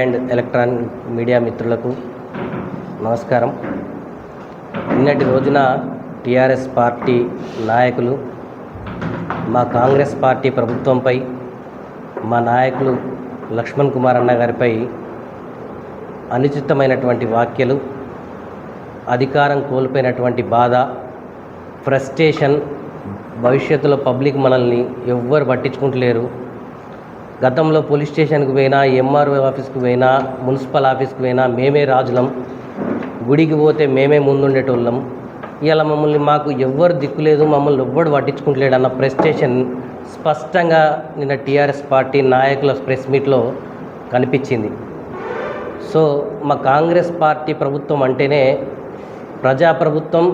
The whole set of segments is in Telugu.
అండ్ ఎలక్ట్రానిక్ మీడియా మిత్రులకు నమస్కారం. నిన్నటి రోజున టీఆర్ఎస్ పార్టీ నాయకులు మా కాంగ్రెస్ పార్టీ ప్రభుత్వంపై మా నాయకులు లక్ష్మణ్ కుమార్ అన్న గారిపై అనుచితమైనటువంటి వ్యాఖ్యలు అధికారం కోల్పోయినటువంటి బాధ ఫ్రస్ట్రేషన్ భవిష్యత్తులో పబ్లిక్ మనల్ని ఎవ్వరు పట్టించుకుంటలేరు. గతంలో పోలీస్ స్టేషన్కి పోయినా ఎంఆర్ఓ ఆఫీస్కి పోయినా మున్సిపల్ ఆఫీస్కి పోయినా మేమే రాజులం. గుడికి పోతే మేమే ముందుండేటోళ్ళం. ఇలా మమ్మల్ని మాకు ఎవ్వరు దిక్కులేదు మమ్మల్ని ఎవ్వడు పట్టించుకుంటలేడు అన్న ప్రెస్టేషన్ స్పష్టంగా నిన్న టీఆర్ఎస్ పార్టీ నాయకుల ప్రెస్ మీట్లో కనిపించింది. సో మా కాంగ్రెస్ పార్టీ ప్రభుత్వం అంటేనే ప్రజాప్రభుత్వం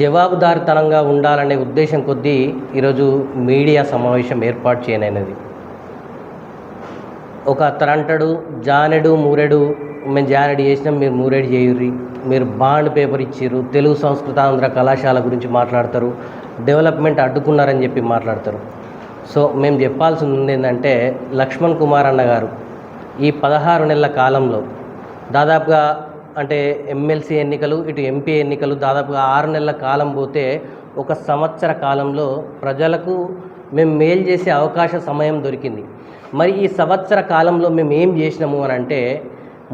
జవాబుదారితనంగా ఉండాలనే ఉద్దేశం కొద్దీ ఈరోజు మీడియా సమావేశం ఏర్పాటు చేయనైనది. ఒక అతను అంటాడు జానెడు మూరెడు మేము జానెడు చేసినాం మీరు మూరెడు చేయుర్రి. మీరు బాండ్ పేపర్ ఇచ్చిర్రు తెలుగు సంస్కృతాంధ్ర కళాశాల గురించి మాట్లాడతారు డెవలప్మెంట్ అడ్డుకున్నారని చెప్పి మాట్లాడతారు. సో మేము చెప్పాల్సింది ఉంది ఏంటంటే లక్ష్మణ్ కుమార్ అన్న గారు ఈ పదహారు నెలల కాలంలో దాదాపుగా అంటే ఎమ్మెల్సీ ఎన్నికలు ఇటు ఎంపీ ఎన్నికలు దాదాపుగా ఆరు నెలల కాలం పోతే ఒక సంవత్సర కాలంలో ప్రజలకు మేము మేలు చేసే అవకాశ సమయం దొరికింది. మరి ఈ సంవత్సర కాలంలో మేము ఏం చేసినాము అని అంటే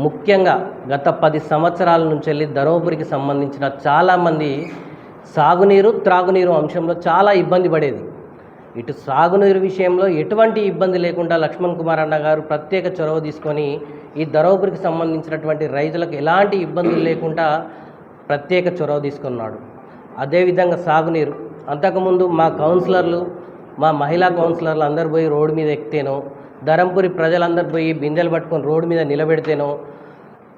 ముఖ్యంగా గత పది సంవత్సరాల నుంచి వెళ్ళి ధర్మపురికి సంబంధించిన చాలామంది సాగునీరు త్రాగునీరు అంశంలో చాలా ఇబ్బంది పడేది. ఇటు సాగునీరు విషయంలో ఎటువంటి ఇబ్బంది లేకుండా లక్ష్మణ్ కుమార్ అన్న గారు ప్రత్యేక చొరవ తీసుకొని ఈ ధర్మపురికి సంబంధించినటువంటి రైతులకు ఎలాంటి ఇబ్బందులు లేకుండా ప్రత్యేక చొరవ తీసుకున్నాడు. అదేవిధంగా సాగునీరు. అంతకుముందు మా కౌన్సిలర్లు మా మహిళా కౌన్సిలర్లు అందరు పోయి రోడ్డు మీద ఎక్కితేనో ధరంపురి ప్రజలందరు పోయి బిందెలు పట్టుకొని రోడ్డు మీద నిలబెడితేనో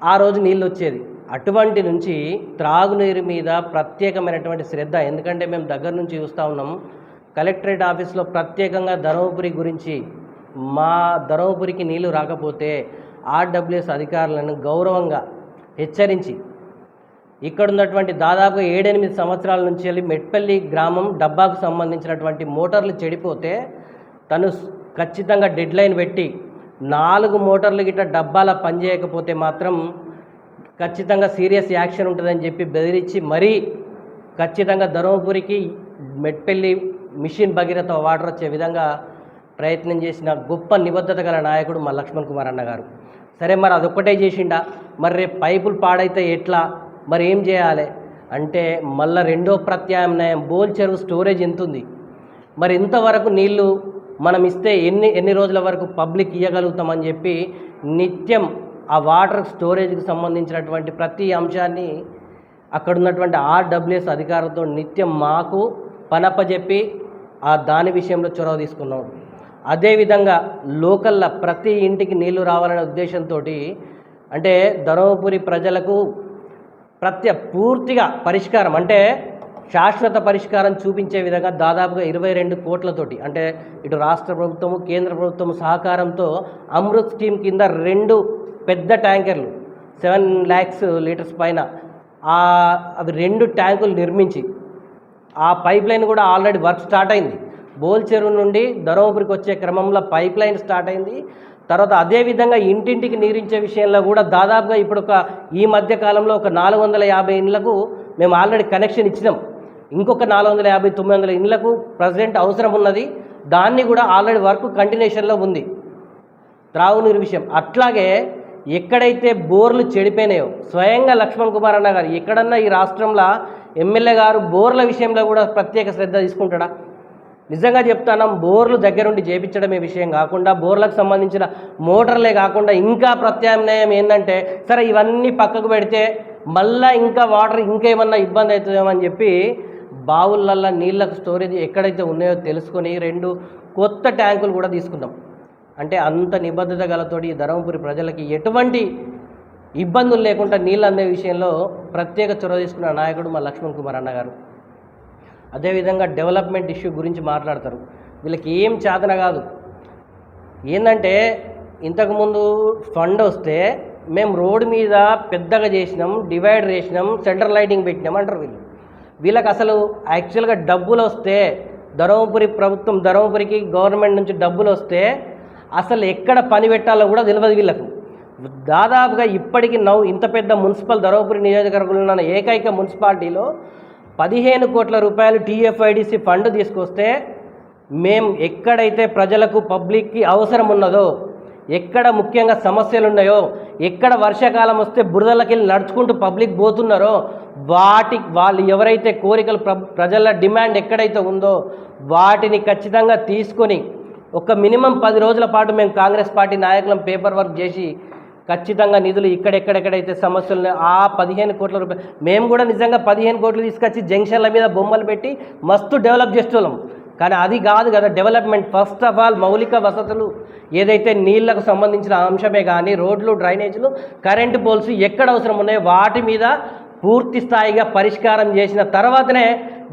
ఆ రోజు నీళ్ళు వచ్చేది. అటువంటి నుంచి త్రాగునీరు మీద ప్రత్యేకమైనటువంటి శ్రద్ధ ఎందుకంటే మేము దగ్గర నుంచి చూస్తూ ఉన్నాం. కలెక్టరేట్ ఆఫీస్లో ప్రత్యేకంగా ధర్మపురి గురించి మా ధర్మపురికి నీళ్ళు రాకపోతే ఆర్డబ్ల్యూఎస్ అధికారులను గౌరవంగా హెచ్చరించి ఇక్కడ ఉన్నటువంటి దాదాపు ఏడెనిమిది సంవత్సరాల నుంచి వెళ్ళి మెట్పల్లి గ్రామం డబ్బాకు సంబంధించినటువంటి మోటార్లు చెడిపోతే తను ఖచ్చితంగా డెడ్ లైన్ పెట్టి నాలుగు మోటార్లు గిట్ట డబ్బాల పనిచేయకపోతే మాత్రం ఖచ్చితంగా సీరియస్ యాక్షన్ ఉంటుందని చెప్పి బెదిరించి మరీ ఖచ్చితంగా ధర్మపురికి మెట్పల్లి మిషన్ భగీరథ వాటర్ వచ్చే విధంగా ప్రయత్నం చేసిన గొప్ప నిబద్ధత గల నాయకుడు మా లక్ష్మణ్ కుమార్ అన్న గారు. సరే మరి అదొక్కటే చేసిండా? మరి రేపు పైపులు పాడైతే ఎట్లా? మరి ఏం చేయాలి? అంటే మళ్ళా రెండో ప్రత్యామ్నాయం బోల్ చెరువు స్టోరేజ్ ఎంత ఉంది మరి ఇంతవరకు నీళ్ళు మనం ఇస్తే ఎన్ని ఎన్ని రోజుల వరకు పబ్లిక్ ఇవ్వగలుగుతామని చెప్పి నిత్యం ఆ వాటర్ స్టోరేజ్కి సంబంధించినటువంటి ప్రతి అంశాన్ని అక్కడ ఉన్నటువంటి ఆర్డబ్ల్యూఎస్ అధికారులతో నిత్యం మాకు పనప్పజెప్పి ఆ దాని విషయంలో చొరవ తీసుకున్నాం. అదేవిధంగా లోకల్లో ప్రతి ఇంటికి నీళ్ళు రావాలనే ఉద్దేశంతో అంటే ధర్మపురి ప్రజలకు ప్రత్య పూర్తిగా పరిష్కారం అంటే శాశ్వత పరిష్కారం చూపించే విధంగా దాదాపుగా ఇరవై రెండు కోట్లతోటి అంటే ఇటు రాష్ట్ర ప్రభుత్వము కేంద్ర ప్రభుత్వము సహకారంతో అమృత్ స్కీమ్ కింద రెండు పెద్ద ట్యాంకర్లు సెవెన్ ల్యాక్స్ లీటర్స్ పైన అవి రెండు ట్యాంకులు నిర్మించి ఆ పైప్ లైన్ కూడా ఆల్రెడీ వర్క్ స్టార్ట్ అయింది. బోల్చెరువు నుండి ధర్మపురికి వచ్చే క్రమంలో పైప్ లైన్ స్టార్ట్ అయింది. తర్వాత అదేవిధంగా ఇంటింటికి నీరించే విషయంలో కూడా దాదాపుగా ఇప్పుడు ఒక ఈ మధ్య కాలంలో ఒక నాలుగు వందల యాభై ఇండ్లకు మేము ఆల్రెడీ కనెక్షన్ ఇచ్చినాం. ఇంకొక నాలుగు వందల యాభై తొమ్మిది వందల ఇండ్లకు ప్రజెంట్ అవసరం ఉన్నది. దాన్ని కూడా ఆల్రెడీ వర్క్ కంటిన్యూషన్లో ఉంది. త్రాగునీరు విషయం. అట్లాగే ఎక్కడైతే బోర్లు చెడిపోయినాయో స్వయంగా లక్ష్మణ్ కుమార్ అన్న గారు ఎక్కడన్నా ఈ రాష్ట్రంలో ఎమ్మెల్యే గారు బోర్ల విషయంలో కూడా ప్రత్యేక శ్రద్ధ తీసుకుంటాడా? నిజంగా చెప్తాను బోర్లు దగ్గరుండి చేపించడమే విషయం కాకుండా బోర్లకు సంబంధించిన మోటార్లే కాకుండా ఇంకా ప్రత్యామ్నాయం ఏంటంటే సరే ఇవన్నీ పక్కకు పెడితే మళ్ళా ఇంకా వాటర్ ఇంకేమన్నా ఇబ్బంది అవుతుందేమో అని చెప్పి బావులల్లో నీళ్ళకు స్టోరేజ్ ఎక్కడైతే ఉన్నాయో తెలుసుకొని రెండు కొత్త ట్యాంకులు కూడా తీసుకున్నాం అంటే అంత నిబద్ధత గలతోటి ధర్మపురి ప్రజలకి ఎటువంటి ఇబ్బందులు లేకుండా నీళ్ళు అందే విషయంలో ప్రత్యేక చొరవ తీసుకున్న నాయకుడు మా లక్ష్మణ్ కుమార్ అన్న గారు అదేవిధంగా డెవలప్మెంట్ ఇష్యూ గురించి మాట్లాడతారు. వీళ్ళకి ఏం చేతన కాదు. ఏంటంటే ఇంతకుముందు ఫండ్ వస్తే మేము రోడ్డు మీద పెద్దగా చేసినాం డివైడర్ చేసినాం సెంటర్ లైటింగ్ పెట్టినాం అంటారు వీళ్ళు. వీళ్ళకి అసలు యాక్చువల్గా డబ్బులు వస్తే ధర్మపురి ప్రభుత్వం ధర్మపురికి గవర్నమెంట్ నుంచి డబ్బులు వస్తే అసలు ఎక్కడ పని పెట్టాలో కూడా తెలియదు వీళ్ళకు. దాదాపుగా ఇప్పటికి నవ్వు ఇంత పెద్ద మున్సిపల్ ధర్మపురి నియోజకవర్గంలో ఉన్న ఏకైక మున్సిపాలిటీలో పదిహేను కోట్ల రూపాయలు టీఎఫ్ఐడిసి ఫండ్ తీసుకొస్తే మేము ఎక్కడైతే ప్రజలకు పబ్లిక్కి అవసరం ఉన్నదో ఎక్కడ ముఖ్యంగా సమస్యలు ఉన్నాయో ఎక్కడ వర్షాకాలం వస్తే బురదలకి నడుచుకుంటూ పబ్లిక్ పోతున్నారో వాటి వాళ్ళు ఎవరైతే కోరికలు ప్ర ప్రజల డిమాండ్ ఎక్కడైతే ఉందో వాటిని ఖచ్చితంగా తీసుకొని ఒక మినిమం పది రోజుల పాటు మేము కాంగ్రెస్ పార్టీ నాయకులం పేపర్ వర్క్ చేసి ఖచ్చితంగా నిధులు ఇక్కడెక్కడెక్కడైతే సమస్యలు ఆ పదిహేను కోట్ల రూపాయలు. మేము కూడా నిజంగా పదిహేను కోట్లు తీసుకొచ్చి జంక్షన్ల మీద బొమ్మలు పెట్టి మస్తు డెవలప్ చేస్తున్నాం. కానీ అది కాదు కదా డెవలప్మెంట్. ఫస్ట్ ఆఫ్ ఆల్ మౌలిక వసతులు ఏదైతే నీళ్ళకు సంబంధించిన అంశమే కానీ రోడ్లు డ్రైనేజీలు కరెంటు పోల్స్ ఎక్కడ అవసరం ఉన్నాయో వాటి మీద పూర్తి స్థాయిగా పరిష్కారం చేసిన తర్వాతనే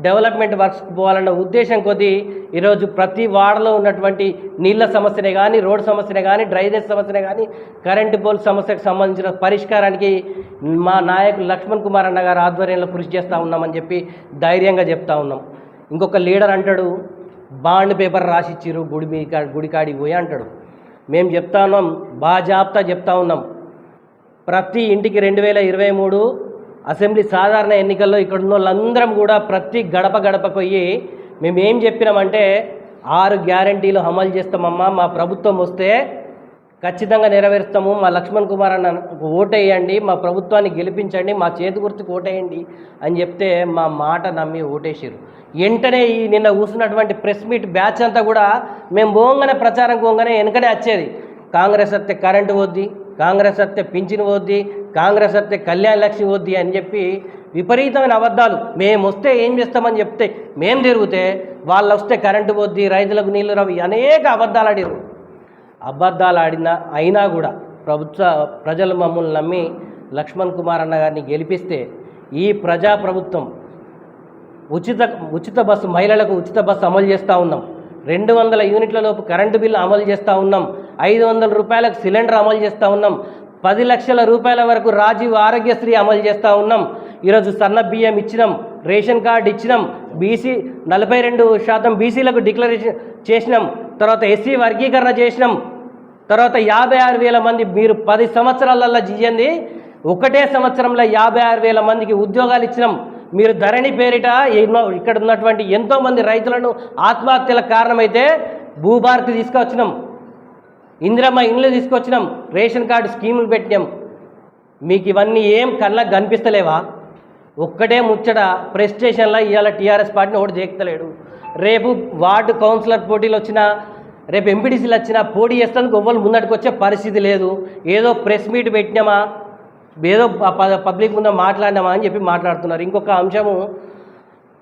డెవలప్మెంట్ వర్క్స్కి పోవాలన్న ఉద్దేశం కొద్దీ ఈరోజు ప్రతి వార్డులో ఉన్నటువంటి నీళ్ళ సమస్యనే కానీ రోడ్ సమస్యనే కానీ డ్రైనేజ్ సమస్యనే కానీ కరెంటు పోల్ సమస్యకు సంబంధించిన పరిష్కారానికి మా నాయకులు లక్ష్మణ్ కుమార్ అన్న గారు ఆధ్వర్యంలో కృషి చేస్తూ ఉన్నామని చెప్పి ధైర్యంగా చెప్తా ఉన్నాం. ఇంకొక లీడర్ అంటాడు బాండ్ పేపర్ రాసిచ్చిర్రు గుడి మీ కా గుడి పోయి అంటాడు. మేము చెప్తా ఉన్నాం బాజాబ్తా చెప్తా ఉన్నాం. ప్రతి ఇంటికి రెండు వేల ఇరవై మూడు అసెంబ్లీ సాధారణ ఎన్నికల్లో ఇక్కడ ఉన్న వాళ్ళందరం కూడా ప్రతి గడప గడపకు పోయి మేము ఏం చెప్పినామంటే ఆరు గ్యారంటీలు అమలు చేస్తామమ్మా మా ప్రభుత్వం వస్తే ఖచ్చితంగా నెరవేరుస్తాము. మా లక్ష్మణ్ కుమార్ అన్న ఓటేయండి మా ప్రభుత్వాన్ని గెలిపించండి మా చేతి గుర్తుకు ఓటేయండి అని చెప్తే మా మాట నమ్మి ఓటేసారు వెంటనే ఈ నిన్న కూర్చున్నటువంటి ప్రెస్ మీట్ బ్యాచ్ అంతా కూడా మేము పోగానే ప్రచారం పోగానే వెనకనే వచ్చేది. కాంగ్రెస్ వస్తే కరెంటు వద్ది కాంగ్రెస్ వస్తే పింఛన్ పోద్ది కాంగ్రెస్ వస్తే కళ్యాణ లక్ష్మి వద్ది అని చెప్పి విపరీతమైన అబద్ధాలు. మేము వస్తే ఏం చేస్తామని చెప్తే మేము తిరిగితే వాళ్ళు వస్తే కరెంటు వద్ది రైతులకు నీళ్ళు రవి అనేక అబద్ధాలు ఆడారు అబద్ధాలు ఆడినా అయినా కూడా ప్రభుత్వ ప్రజలు మమ్మల్ని నమ్మి లక్ష్మణ్ కుమార్ అన్న గారిని గెలిపిస్తే ఈ ప్రజా ప్రభుత్వం ఉచిత ఉచిత బస్సు మహిళలకు ఉచిత బస్సు అమలు చేస్తూ ఉన్నాం. రెండు వందల యూనిట్ల లోపు కరెంటు బిల్లు అమలు చేస్తూ ఉన్నాం. ఐదు వందల రూపాయలకు సిలిండర్ అమలు చేస్తూ ఉన్నాం. పది లక్షల రూపాయల వరకు రాజీవ్ ఆరోగ్యశ్రీ అమలు చేస్తూ ఉన్నాం. ఈరోజు సన్న బియ్యం ఇచ్చినాం రేషన్ కార్డు ఇచ్చినాం బీసీ నలభై రెండు శాతం బీసీలకు డిక్లరేషన్ చేసినాం తర్వాత ఎస్సీ వర్గీకరణ చేసినాం తర్వాత యాభై ఆరు వేల మంది మీరు పది సంవత్సరాలల్లో చేయండి ఒకటే సంవత్సరంలో యాభై ఆరు వేల మందికి ఉద్యోగాలు ఇచ్చినాం. మీరు ధరణి పేరిట ఎన్నో ఇక్కడ ఉన్నటువంటి ఎంతోమంది రైతులను ఆత్మహత్యలకు కారణమైతే భూభారతి తీసుకొచ్చినాం. ఇందిరమ్మ ఇండ్లు తీసుకొచ్చినాం రేషన్ కార్డు స్కీములు పెట్టినాం. మీకు ఇవన్నీ ఏం కళ్ళకు కనిపిస్తలేవా? ఒక్కటే ముచ్చట ప్రెస్ స్టేషన్లో ఇవాళ టీఆర్ఎస్ పార్టీని ఒకటి దేక్తలేడు రేపు వార్డు కౌన్సిలర్ పోటీలు వచ్చినా రేపు ఎంపీటీసీలు వచ్చినా పోటీ చేస్తానికి ఎవ్వరు ముందటికి వచ్చే పరిస్థితి లేదు. ఏదో ప్రెస్ మీట్ పెట్టినామా? ఏదో పబ్లిక్ ముందు మాట్లాడినామా అని చెప్పి మాట్లాడుతున్నారు. ఇంకొక అంశము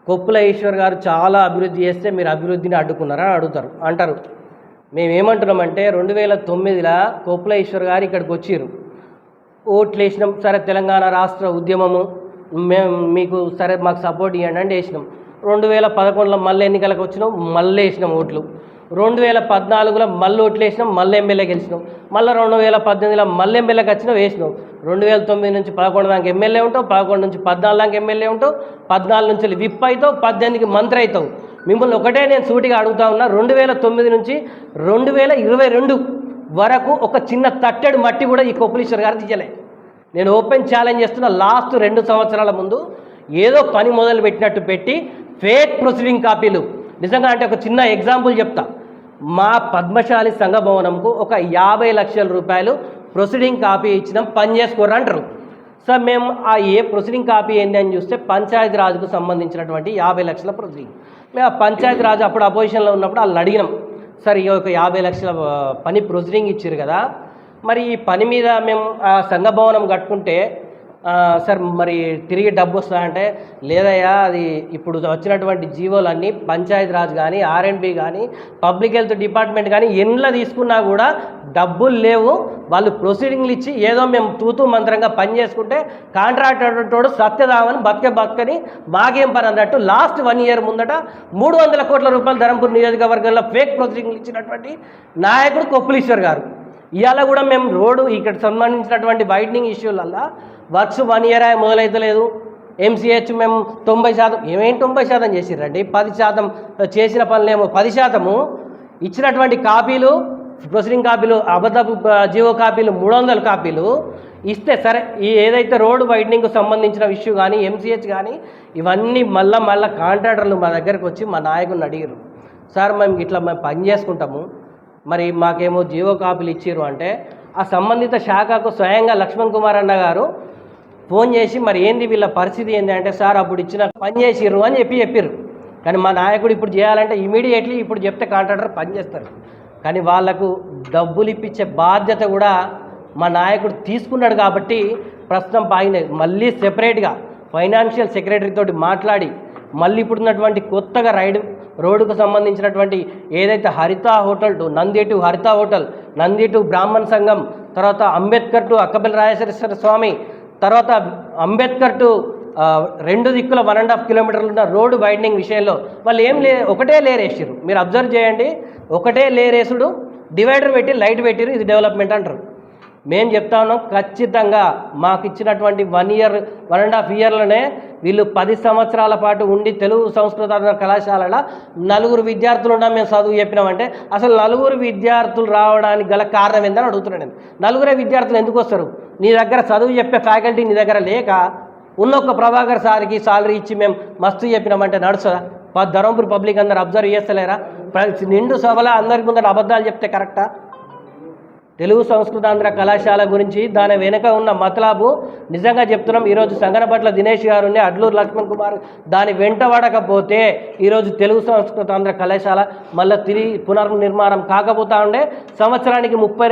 కొప్పుల ఈశ్వర్ గారు చాలా అభివృద్ధి చేస్తే మీరు అభివృద్ధిని అడ్డుకున్నారని అడుగుతారు అంటారు. మేము ఏమంటున్నామంటే రెండు వేల తొమ్మిదిలో కోప్లేశ్వర్ గారు ఇక్కడికి వచ్చిర్రు. ఓట్లు వేసినాం సరే తెలంగాణ రాష్ట్ర ఉద్యమము మేము మీకు సరే మాకు సపోర్ట్ ఇవ్వండి అంటే వేసినాం రెండు వేల పదకొండులో మళ్ళీ ఎన్నికలకు వచ్చినాం మళ్ళీ వేసినాం ఓట్లు. రెండు వేల పద్నాలుగులో మళ్ళీ ఓట్లు వేసినాం మళ్ళీ ఎమ్మెల్యే గెలిచినాం. మళ్ళీ రెండు వేల పద్దెనిమిదిలో మళ్ళీ ఎమ్మెల్యేకి వచ్చినాం వేసినాం. రెండు వేల తొమ్మిది నుంచి పదకొండు దాకా ఎమ్మెల్యే ఉంటావు పదకొండు నుంచి పద్నాలుగు దాకా ఎమ్మెల్యే ఉంటావు పద్నాలుగు నుంచి విప్ అవుతావు పద్దెనిమిదికి మంత్రి అవుతావు మిమ్మల్ని ఒకటే నేను సూటిగా అడుగుతా ఉన్నా రెండు వేల తొమ్మిది నుంచి రెండు వేల ఇరవై రెండు వరకు ఒక చిన్న తట్టెడు మట్టి కూడా ఈ కొప్పులీశ్వర్ గారు తీయలే. నేను ఓపెన్ ఛాలెంజ్ చేస్తున్న లాస్ట్ రెండు సంవత్సరాల ముందు ఏదో పని మొదలు పెట్టినట్టు పెట్టి ఫేక్ ప్రొసీడింగ్ కాపీలు. నిజంగా అంటే ఒక చిన్న ఎగ్జాంపుల్ చెప్తా. మా పద్మశాలి సంఘ భవనంకు ఒక యాభై లక్షల రూపాయలు ప్రొసీడింగ్ కాపీ ఇచ్చినాం పని చేసుకోరు అంటారు. సార్ మేము ఆ ఏ ప్రొసీడింగ్ కాపీ ఏంటి అని చూస్తే పంచాయతీ రాజుకు సంబంధించినటువంటి యాభై లక్షల ప్రొసీడింగ్. పంచాయతీ రాజు అప్పుడు అపోజిషన్లో ఉన్నప్పుడు వాళ్ళని అడిగినాం. సార్ ఈ ఒక యాభై లక్షల పని ప్రొసీడింగ్ ఇచ్చారు కదా. మరి ఈ పని మీద మేము ఆ సంఘ భవనం కట్టుకుంటే సార్ మరి తిరిగి డబ్బు వస్తుందంటే అంటే లేదయ్యా అది ఇప్పుడు వచ్చినటువంటి జీవోలన్నీ పంచాయతీ రాజ్ కానీ ఆర్ఎండ్బి కానీ పబ్లిక్ హెల్త్ డిపార్ట్మెంట్ కానీ ఎన్ల తీసుకున్నా కూడా డబ్బులు లేవు. వాళ్ళు ప్రొసీడింగ్లు ఇచ్చి ఏదో మేము తూతూ మంత్రంగా పని చేసుకుంటే కాంట్రాక్టర్ సత్యదామని బతక బతకని మాకేం పని అన్నట్టు లాస్ట్ వన్ ఇయర్ ముందట మూడు వందల కోట్ల రూపాయలు ధరంపూర్ నియోజకవర్గంలో ఫేక్ ప్రొసీడింగ్లు ఇచ్చినటువంటి నాయకుడు కొప్పులీశ్వర్ గారు. ఇవాళ కూడా మేము రోడ్డు ఇక్కడ సంబంధించినటువంటి వైడనింగ్ ఇష్యూలల్లో వర్క్స్ వన్ ఇయర్ మొదలైతలేదు ఎంసీహెచ్ మేము తొంభై శాతం ఏమేం తొంభై శాతం చేసిర్రండి? పది శాతం చేసిన పనులేమో పది శాతము. ఇచ్చినటువంటి కాపీలు ప్రొసీడింగ్ కాపీలు అబద్ధపు జీవో కాపీలు మూడు వందల కాపీలు. ఇస్తే సరే ఈ ఏదైతే రోడ్డు వైడనింగ్కు సంబంధించిన ఇష్యూ కానీ ఎంసీహెచ్ కానీ ఇవన్నీ మళ్ళా మళ్ళీ కాంట్రాక్టర్లు మా దగ్గరకు వచ్చి మా నాయకుడిని అడిగారు సార్ మేము ఇట్లా మేము పని చేసుకుంటాము. మరి మాకేమో జీవో కాపీలు ఇచ్చిర్రు అంటే ఆ సంబంధిత శాఖకు స్వయంగా లక్ష్మణ్ కుమార్ అన్న గారు ఫోన్ చేసి మరి ఏంది వీళ్ళ పరిస్థితి ఏంది? అంటే సార్ అప్పుడు ఇచ్చిన పని చేసిర్రు అని చెప్పి చెప్పారు కానీ మా నాయకుడు ఇప్పుడు చేయాలంటే ఇమీడియట్లీ ఇప్పుడు చెప్తే కాంట్రాక్టర్ పని చేస్తారు. కానీ వాళ్ళకు డబ్బులు ఇప్పించే బాధ్యత కూడా మా నాయకుడు తీసుకున్నాడు కాబట్టి ప్రస్తుతం పైన మళ్ళీ సెపరేట్గా ఫైనాన్షియల్ సెక్రటరీ తోటి మాట్లాడి మళ్ళీ ఇప్పుడున్నటువంటి కొత్తగా రైడ్ రోడ్డుకు సంబంధించినటువంటి ఏదైతే Haritha hotel to Nandi to Haritha hotel Nandi to బ్రాహ్మణ సంఘం తర్వాత అంబేద్కర్ టు అక్కబెల్ రాజేశ్వర స్వామి తర్వాత అంబేద్కర్ టు రెండు దిక్కుల వన్ అండ్ హాఫ్ కిలోమీటర్లు ఉన్న రోడ్డు వైడనింగ్ విషయంలో వాళ్ళు ఏం లే ఒకటే లేర్ మీరు అబ్జర్వ్ చేయండి. ఒకటే లేర్ వేసుడు డివైడర్ పెట్టి లైట్ పెట్టిరు ఇది డెవలప్మెంట్ అంటారు. మేము చెప్తా ఉన్నాం ఖచ్చితంగా మాకు ఇచ్చినటువంటి one year one and half ఇయర్లోనే వీళ్ళు పది సంవత్సరాల పాటు ఉండి తెలుగు సంస్కృత కళాశాలలో నలుగురు విద్యార్థులు ఉన్నాం మేము చదువు చెప్పినామంటే అసలు నలుగురు విద్యార్థులు రావడానికి గల కారణం ఏందని అడుగుతున్నాను నేను. నలుగురే విద్యార్థులు ఎందుకు వస్తారు? నీ దగ్గర చదువు చెప్పే ఫ్యాకల్టీ నీ దగ్గర లేక ఉన్న ఒక ప్రభాకర్ సార్కి సాలరీ ఇచ్చి మేము మస్తు చెప్పినామంటే నడుస్తుందా? ప- ధర్మపురి పబ్లిక్ అందరు అబ్జర్వ్ చేస్తలేరా? నిండు సభలో అందరికి ముందర అబద్ధాలు చెప్తే కరెక్టా తెలుగు సంస్కృతాంధ్ర కళాశాల గురించి దాని వెనుక ఉన్న మతలాబు నిజంగా చెప్తున్నాం. ఈరోజు సంగనపట్ల దినేష్ గారు ఉండి అడ్లూరు లక్ష్మణ్ కుమార్ దాని వెంట పడకపోతే ఈరోజు తెలుగు సంస్కృతాంధ్ర కళాశాల మళ్ళీ తిరిగి పునర్నిర్మాణం కాకపోతా ఉండే సంవత్సరానికి ముప్పై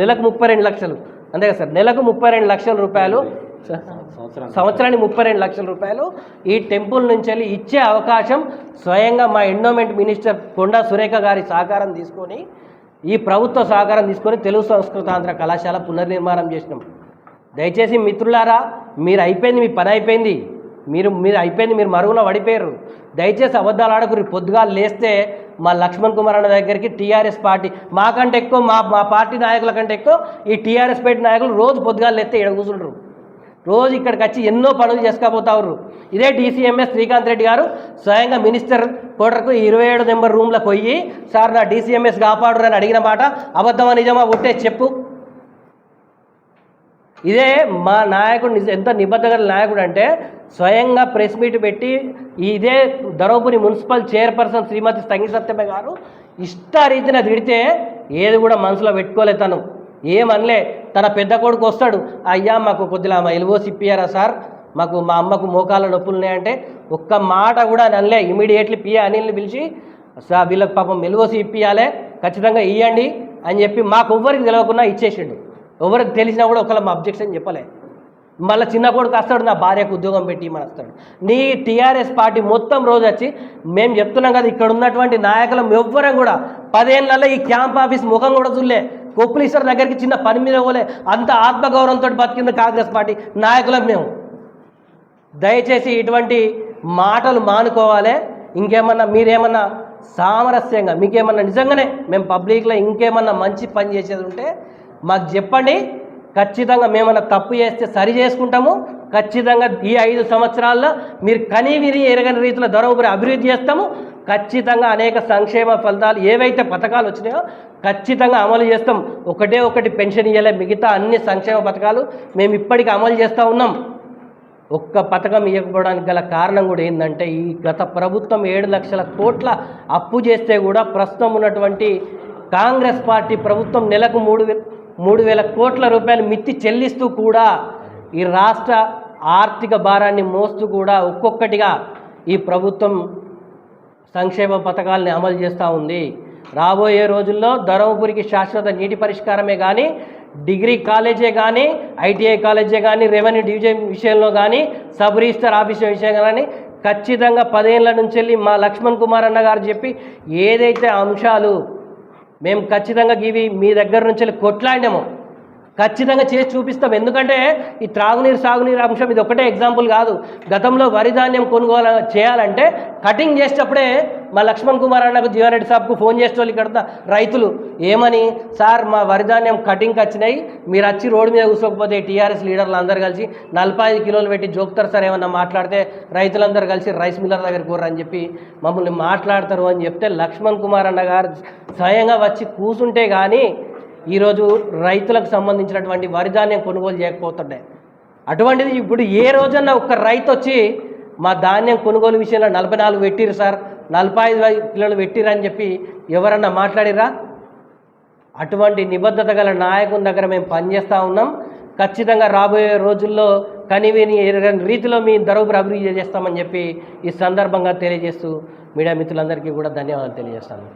నెలకు ముప్పై రెండు లక్షలు. అంతే కదా సార్? నెలకు ముప్పై రెండు లక్షల రూపాయలు. సంవత్సరానికి ముప్పై రెండు లక్షల రూపాయలు. ఈ టెంపుల్ నుంచి వెళ్ళి ఇచ్చే అవకాశం స్వయంగా మా ఎండోమెంట్ మినిస్టర్ కొండా సురేఖ గారి సహకారం తీసుకొని ఈ ప్రభుత్వ సహకారం తీసుకొని తెలుగు సంస్కృతాంధ్ర కళాశాల పునర్నిర్మాణం చేసినాం. దయచేసి మిత్రులారా మీరు అయిపోయింది మీ పని అయిపోయింది. మీరు మీరు అయిపోయింది మీరు మరుగున పడిపోయారు. దయచేసి అబద్ధాలు ఆడకురి పొద్దుగా లేస్తే మా లక్ష్మణ్ కుమార్ అన్న దగ్గరికి టీఆర్ఎస్ పార్టీ మాకంటే ఎక్కువ మా మా పార్టీ నాయకుల కంటే ఎక్కువ ఈ టీఆర్ఎస్ పార్టీ నాయకులు రోజు పొద్దుగా లేస్తే ఎడ కూర్చుంటారు. రోజు ఇక్కడికి వచ్చి ఎన్నో పనులు చేసుకపోతారు ఇదే డీసీఎంఎస్ శ్రీకాంత్ రెడ్డి గారు స్వయంగా మినిస్టర్ కోటర్కు ఇరవై ఏడు నెంబర్ రూమ్లో పోయి సార్ నా డీసీఎంఎస్ కాపాడురు అని అడిగిన మాట అబద్ధమా నిజమా ఉంటే చెప్పు. ఇదే మా నాయకుడు నిజ ఎంత నిబద్ధ గల నాయకుడు అంటే స్వయంగా ప్రెస్ మీట్ పెట్టి ఇదే ధర్మపురి మున్సిపల్ చైర్పర్సన్ శ్రీమతి సంగీ సత్యమే గారు ఇష్టారీతిన తిడితే ఏది కూడా మనసులో పెట్టుకోలే తను. ఏమనలే తన పెద్ద కొడుకు వస్తాడు అయ్యా మాకు కొద్దిగా మా ఎలువోసి ఇప్పియారా సార్? మాకు మా అమ్మకు మోకాళ్ళ నొప్పులు ఉన్నాయంటే ఒక్క మాట కూడా నన్లే ఇమీడియట్లీ పిఏ అనిల్ని పిలిచి సార్ వీళ్ళకి పాపం ఎలువోసి ఇప్పియాలే ఖచ్చితంగా ఇవ్వండి అని చెప్పి మాకు ఎవ్వరికి తెలియకుండా ఇచ్చేసిండు. ఎవరికి తెలిసినా కూడా ఒకళ్ళ మా అబ్జెక్షన్ చెప్పలే. మళ్ళీ చిన్న కొడుకు వస్తాడు నా భార్యకు ఉద్యోగం పెట్టి మన వస్తాడు నీ టీఆర్ఎస్ పార్టీ మొత్తం రోజు వచ్చి మేము చెప్తున్నాం కదా ఇక్కడ ఉన్నటువంటి నాయకులం ఎవ్వరం కూడా పదేళ్ళలో ఈ క్యాంప్ ఆఫీస్ ముఖం కూడా చూడలే. కొప్పులీశ్వర్ దగ్గరికి చిన్న పని మీద పోలే. అంత ఆత్మగౌరవంతో బతికింది కాంగ్రెస్ పార్టీ నాయకులం మేము. దయచేసి ఇటువంటి మాటలు మానుకోవాలి. ఇంకేమన్నా మీరేమన్నా సామరస్యంగా మీకేమన్నా నిజంగానే మేము పబ్లిక్లో ఇంకేమన్నా మంచి పని చేసేది ఉంటే మాకు చెప్పండి. ఖచ్చితంగా మేమన్నా తప్పు చేస్తే సరి చేసుకుంటాము. ఖచ్చితంగా ఈ ఐదు సంవత్సరాల్లో మీరు కనీవిని ఎరగని రీతిలో ధర్మపురి అభివృద్ధి చేస్తాము. ఖచ్చితంగా అనేక సంక్షేమ ఫలితాలు ఏవైతే పథకాలు వచ్చినాయో ఖచ్చితంగా అమలు చేస్తాం. ఒకటే ఒకటి పెన్షన్ ఇవ్వలే మిగతా అన్ని సంక్షేమ పథకాలు మేము ఇప్పటికీ అమలు చేస్తూ ఉన్నాం. ఒక్క పథకం ఇవ్వకపోవడానికి గల కారణం కూడా ఏంటంటే ఈ గత ప్రభుత్వం ఏడు లక్షల కోట్ల అప్పు చేస్తే కూడా ప్రస్తుతం ఉన్నటువంటి కాంగ్రెస్ పార్టీ ప్రభుత్వం నెలకు మూడు మూడు వేల కోట్ల రూపాయలు మిత్తి చెల్లిస్తూ కూడా ఈ రాష్ట్ర ఆర్థిక భారాన్ని మోస్తూ కూడా ఒక్కొక్కటిగా ఈ ప్రభుత్వం సంక్షేమ పథకాలని అమలు చేస్తూ ఉంది. రాబోయే రోజుల్లో ధర్మపురికి శాశ్వత నీటి పరిష్కారమే కానీ డిగ్రీ కాలేజే కానీ ఐటీఐ కాలేజే కానీ రెవెన్యూ డివిజన్ విషయంలో కానీ సబ్ రిజిస్టర్ ఆఫీస్ విషయం కానీ ఖచ్చితంగా పదేళ్ళ నుంచి వెళ్ళి మా లక్ష్మణ్ కుమార్ అన్న గారు చెప్పి ఏదైతే అంశాలు మేము ఖచ్చితంగా ఇవి మీ దగ్గర నుంచి వెళ్ళి కొట్లాడినామో ఖచ్చితంగా చేసి చూపిస్తాం. ఎందుకంటే ఈ త్రాగునీరు సాగునీరు అంశం ఇది ఒకటే ఎగ్జాంపుల్ కాదు. గతంలో వరి ధాన్యం కొనుగోలు చేయాలంటే కటింగ్ చేసేటప్పుడే మా లక్ష్మణ్ కుమార్ అన్నకు జీవనరెడ్డి సాబ్కు ఫోన్ చేసే వాళ్ళు ఇక్కడ రైతులు ఏమని? సార్ మా వరిధాన్యం కటింగ్కి వచ్చినాయి. మీరు వచ్చి రోడ్డు మీద కూర్చోకపోతే టీఆర్ఎస్ లీడర్లు అందరు కలిసి నలభై ఐదు కిలోలు పెట్టి జోకుతారు సార్ ఏమన్నా మాట్లాడితే రైతులందరూ కలిసి రైస్ మిల్లర్ దగ్గర కూర్రని చెప్పి మమ్మల్ని మాట్లాడతారు అని చెప్తే లక్ష్మణ్ కుమార్ అన్న గారు స్వయంగా వచ్చి కూసుంటే కానీ ఈరోజు రైతులకు సంబంధించినటువంటి వరి ధాన్యం కొనుగోలు చేయకపోతుండే. అటువంటిది ఇప్పుడు ఏ రోజన్నా ఒక్క రైతు వచ్చి మా ధాన్యం కొనుగోలు విషయంలో నలభై నాలుగు పెట్టిరు సార్ నలభై ఐదు కిలోలు పెట్టిరని అని చెప్పి ఎవరన్నా మాట్లాడిరా అటువంటి నిబద్ధత గల నాయకుని దగ్గర మేము పనిచేస్తూ ఉన్నాం. ఖచ్చితంగా రాబోయే రోజుల్లో కనివిని ఎరగని రీతిలో మీ ధరోబరు అభివృద్ధి చేస్తామని చెప్పి ఈ సందర్భంగా తెలియజేస్తూ మీడియా మిత్రులందరికీ కూడా ధన్యవాదాలు తెలియజేస్తాను.